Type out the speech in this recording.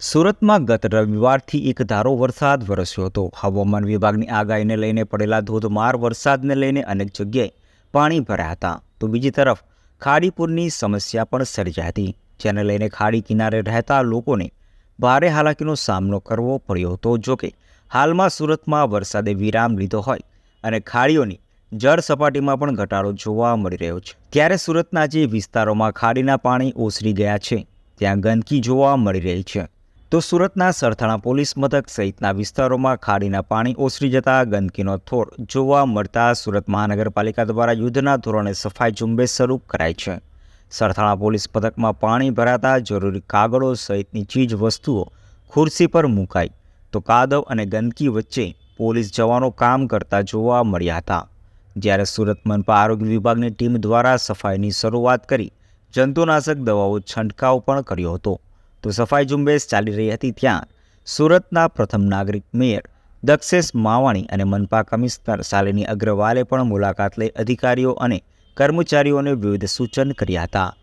સુરતમાં ગત રવિવારથી એક ધારો વરસાદ વરસ્યો હતો. હવામાન વિભાગની આગાહીને લઈને પડેલા ધોધમાર વરસાદને લઈને અનેક જગ્યાએ પાણી ભર્યા હતા. તો બીજી તરફ, ખાડીપુરની સમસ્યા પણ સર્જાઈ હતી. જેને લઈને ખાડી કિનારે રહેતા લોકોને ભારે હાલાકીનો સામનો કરવો પડ્યો હતો. જોકે હાલમાં સુરતમાં વરસાદે વિરામ લીધો હોય અને ખાડીઓની જળ સપાટીમાં પણ ઘટાડો જોવા મળી રહ્યો છે. ત્યારે સુરતના જે વિસ્તારોમાં ખાડીના પાણી ઓસરી ગયા છે, ત્યાં ગંદકી જોવા મળી રહી છે. તો સુરતના સરથાણા પોલીસ મથક સહિતના વિસ્તારોમાં ખાડીના પાણી ઓસરી જતા ગંદકીનો થોર જોવા મળતા સુરત મહાનગરપાલિકા દ્વારા યુદ્ધના ધોરણે સફાઈ ઝુંબેશ શરૂ કરાઈ છે. સરથાણા પોલીસ મથકમાં પાણી ભરાતા જરૂરી કાગળો સહિતની ચીજ વસ્તુઓ ખુરશી પર મુકાઈ તો કાદવ અને ગંદકી વચ્ચે પોલીસ જવાનો કામ કરતા જોવા મળ્યા હતા. જ્યારે સુરત મનપા આરોગ્ય વિભાગની ટીમ દ્વારા સફાઈની શરૂઆત કરી જંતુનાશક દવાઓ છંટકાવ પણ કર્યો હતો. તો સફાઈ ઝુંબેશ ચાલી રહી હતી ત્યાં. સુરતના પ્રથમ નાગરિક મેયર દક્ષેશ માવાણી અને મનપા કમિશનર શાલિની અગ્રવાલે પણ મુલાકાત લઈ અધિકારીઓ અને કર્મચારીઓને વિવિધ સૂચન કર્યા હતા.